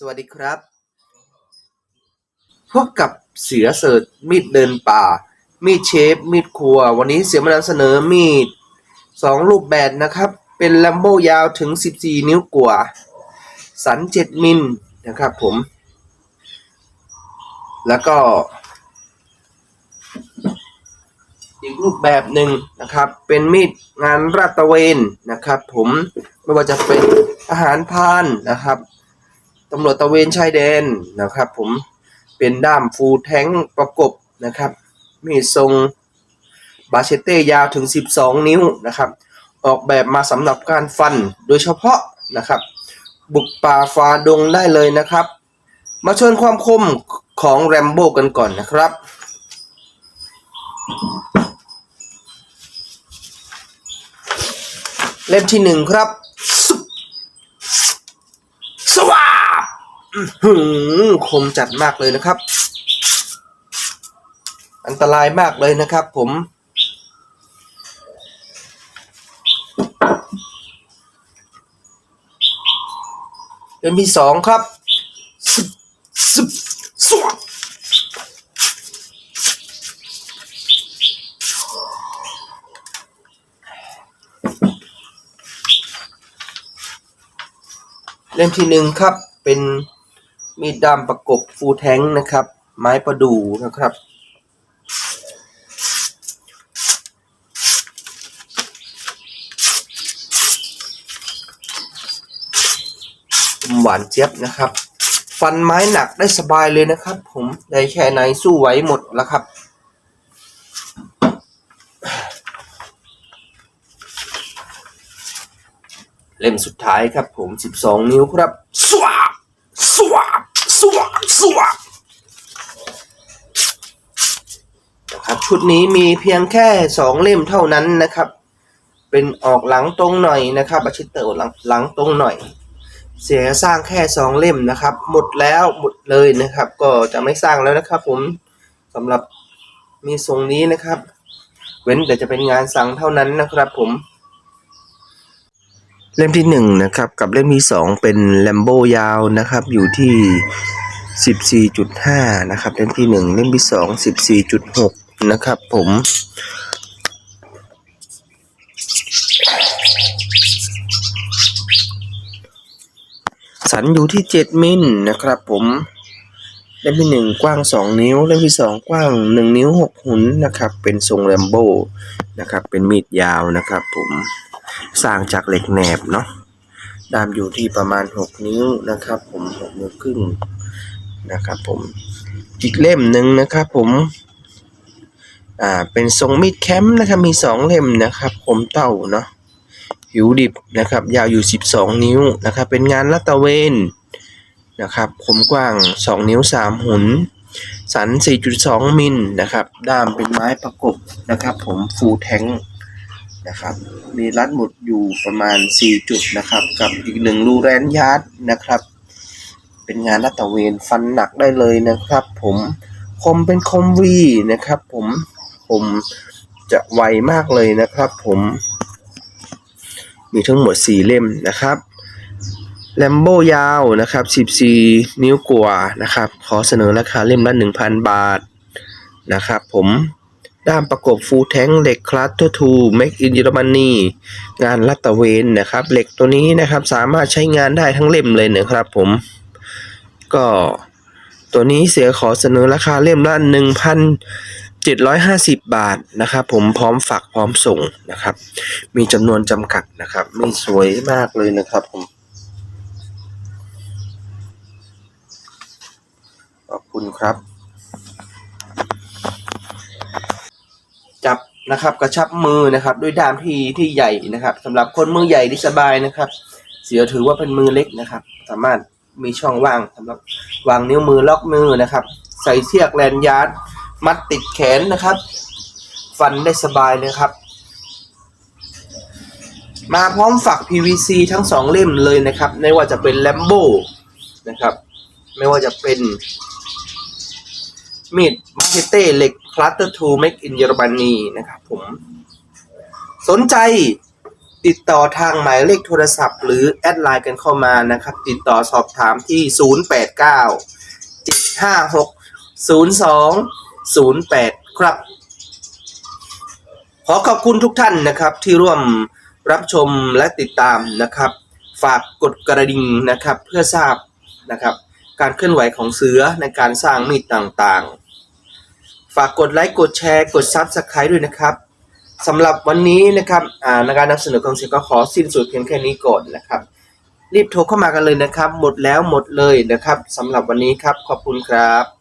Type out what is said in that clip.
สวัสดีครับ พบกับเสือเสิร์ชมีดเดินป่า มีดเชฟ มีดครัว วันนี้เสือมานำเสนอมีดสองรูปแบบนะครับ เป็นลัมโบยาวถึง 14 นิ้วกว่า สัน 7 มิลนะครับผม แล้วก็ อีกรูปแบบหนึ่งนะครับ เป็นมีดงานราตระเวนนะครับ ผมไม่ว่าจะเป็นทหารพานนะครับ ตำรวจตระเวนชายแดนนะครับผมเป็นด้ามฟูแทงประกบนะครับ มีทรงบาเชเต้ยาวถึง 12 นิ้วนะครับ ออกแบบมาสำหรับการฟันโดยเฉพาะนะครับ บุกป่าฝ่าดงได้เลยนะครับ มาชนความคมของแรมโบ้กันก่อนนะครับเล่มที่หนึ่งครับ สวาบอื้อ หือคมจัดมากเลยนะครับ อันตรายมากเลยนะครับ ผมเล่มที่สองครับเล่มที่หนึ่งครับเป็น มีดดามประกบฟูแทงนะครับ ไม้ประดู่นะครับ หวานเจี๊ยบนะครับ ฟันไม้หนักได้สบายเลยนะครับ ผมได้แค่ไหนสู้ไหวหมดแล้วครับเล่มสุดท้ายครับผม 12 นิ้วครับสวาบสวา สวาบสวาบนะครับชุดนี้มีเพียงแค่2เล่มเท่านั้นนะครับ เป็นออกหลังตรงหน่อยนะครับอาชิตเตอร์หลังหลังตรงหน่อย เสียสร้างแค่สองเล่มนะครับ หมดแล้วหมดเลยนะครับ ก็จะไม่สร้างแล้วนะครับ ผมสำหรับมีทรงนี้นะครับ เว้นแต่จะเป็นงานสั่งเท่านั้นนะครับ ผม เล่มที่หนึ่งนะครับกับเล่มที่สองเป็นแลมโบยาวนะครับอยู่ที่สิบสี่จุดห้านะครับ เล่มที่หนึ่งเล่มที่สองสิบสี่จุดหกนะครับผมสันอยู่ที่ 7 มิลนะครับผม เล่มที่ 1 กว้าง 2 นิ้ว เล่มที่ 2 กว้าง 1 นิ้ว 6 หุนนะครับ เป็นทรงแรมโบ้นะครับ เป็นมีดยาวนะครับผม สร้างจากเหล็กแหนบเนาะดามอยู่ที่ประมาณ 6 นิ้วนะครับ ผม6นิ้วครึ่งนะครับผมอีกเล่มหนึ่งนะครับผมอ่าเป็นทรงมีดแคมป์นะครับมี 2 เล่มนะครับผมเต้าเนาะผิวดิบนะครับ ยาวอยู่ 12 นิ้วนะครับ เป็นงานลาดตะเวนนะครับคมกว้าง 2 นิ้ว 3 หุน สัน 4.2 มิลนะครับ ด้ามเป็นไม้ประกบนะครับ ผมฟูแทง นะครับ มีรัดหมุดอยู่ประมาณ 4 จุดนะครับ กับอีกหนึ่งรูแรนยาร์ดนะครับ เป็นงานลาดตะเวนฟันหนักได้เลยนะครับ ผมคมเป็นคมวีนะครับ ผมคมจะไวมากเลยนะครับ ผมมีทั้งหมด 4 เล่มนะครับแลมโบยาวนะครับ 14 นิ้วกว่านะครับ ขอเสนอราคาเล่มละ 1,000 บาทนะครับผม ด้ามประกบฟูแทงเหล็กคลัตตอร์ทูเมกอินเยอรมนีงานลัตตะเวนนะครับเหล็กตัวนี้นะครับสามารถใช้งานได้ทั้งเล่มเลยนะครับผม ก็ตัวนี้เสียขอเสนอราคาเล่มละ1,750 บาทนะครับ ผมพร้อมฝากพร้อมส่งนะครับ มีจำนวนจำกัดนะครับไม่สวยมากเลยนะครับผมขอบคุณครับ นะครับ กระชับมือนะครับ ด้วยด้ามที่ที่ใหญ่นะครับสำหรับคนมือใหญ่ที่สบายนะครับ เสียถือว่าเป็นมือเล็กนะครับ สามารถมีช่องว่างสำหรับวางนิ้วมือล็อกมือนะครับ ใส่เชือกแลนยาร์ดมัดติดแขนนะครับ ฟันได้สบายเลยครับ มาพร้อมฝัก PVC ทั้งสองเล่มเลยนะครับ ไม่ว่าจะเป็นแลมโบนะครับ ไม่ว่าจะเป็น มีดมาเชเต้เหล็กคลัตเตอร์ทูเมกอินเยอรมนีนะครับผม สนใจติดต่อทางหมายเลขโทรศัพท์หรือแอดไลน์กันเข้ามานะครับ ติดต่อสอบถามที่ 089 756 0208 ครับ ขอขอบคุณทุกท่านนะครับที่ร่วมรับชมและติดตามนะครับ ฝากกดกระดิ่งนะครับเพื่อทราบนะครับ การเคลื่อนไหวของเสือในการสร้างมีดต่างๆ ฝากกดไลค์กดแชร์กดซับสไครต์ด้วยนะครับสำหรับวันนี้นะครับในการนำเสนอของเสือก็ขอสิ้นสุดเพียงแค่นี้ก่อนนะครับ รีบโทรเข้ามากันเลยนะครับ หมดแล้วหมดเลยนะครับสำหรับวันนี้ครับขอบคุณครับ